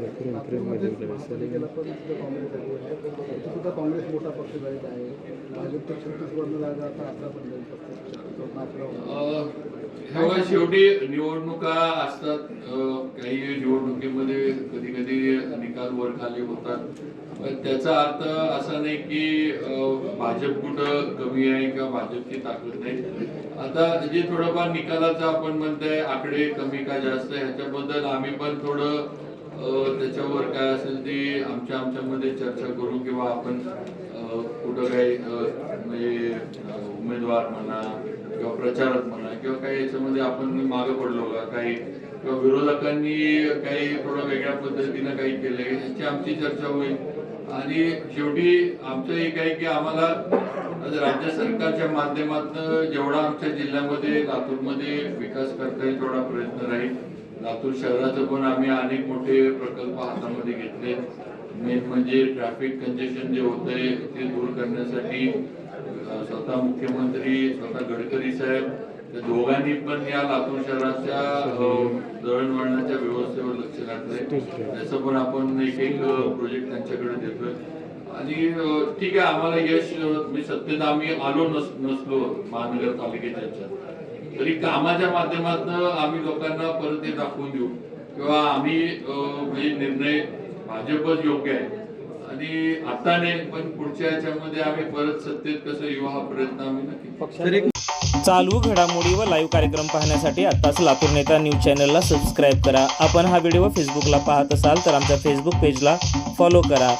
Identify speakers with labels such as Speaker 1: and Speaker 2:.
Speaker 1: गेला पण सुद्धा काँग्रेस मोठा पक्ष जायचा आहे. भाजपच्या छत्तीस वर्ण जागा आता अकरा पण जाईल
Speaker 2: शेवटी निवडणुका असतात. काही निवडणुकीमध्ये कधी कधी निकाल वर खाली होतात. पण त्याचा अर्थ असा नाही की भाजप कुठं कमी आहे किंवा भाजपची ताकद नाही. आता जे थोडंफार निकालाचं आपण म्हणताय आकडे कमी का जास्त आहे ह्याच्याबद्दल आम्ही पण थोडं त्याच्यावर काय असेल ते आमच्या आमच्यामध्ये चर्चा करू किंवा आपण कुठं काही म्हणजे उमेदवार म्हणा किंवा प्रचारक म्हणा किंवा काही याच्यामध्ये आपण मागे पडलो का काही किंवा विरोधकांनी काही थोडं वेगळ्या पद्धतीनं काही केलंय याची आमची चर्चा होईल. आणि शेवटी आमचं एक आहे की आम्हाला राज्य सरकारच्या माध्यमातून जेवढा आमच्या जिल्ह्यामध्ये लातूरमध्ये विकास करता येईल तेवढा प्रयत्न राहील. लातूर शहराचं पण आम्ही अनेक मोठे प्रकल्प हातामध्ये घेतले. मेन म्हणजे ट्रॅफिक कंजेशन जे होतंय ते दूर करण्यासाठी स्वतः मुख्यमंत्री स्वतः गडकरी साहेब त्या दोघांनी पण या लातूर शहराच्या दळणवळणाच्या व्यवस्थेवर लक्ष घातलंय. त्याचं पण आपण एक एक प्रोजेक्ट त्यांच्याकडे देतोय. आणि ठीक आहे आम्हाला यश मी सत्तेत आम्ही आलो नस नसलो महानगरपालिकेच्या तरी कामाच्या माध्यमातून आम्ही लोकांना परत ते दाखवून देऊ. किंवा आम्ही म्हणजे निर्णय भाजपच योग्य आहे. आणि आता नाही पण पुढच्या याच्यामध्ये आम्ही परत सत्तेत कसं येऊ हा प्रयत्न आम्ही नक्की
Speaker 3: चालू घडामोडी व लाईव्ह कार्यक्रम पाहण्यासाठी आत्ताच लातूर नेता न्यूज चॅनलला सबस्क्राईब करा. आपण हा व्हिडिओ फेसबुकला पाहत असाल तर आमच्या फेसबुक पेजला फॉलो करा.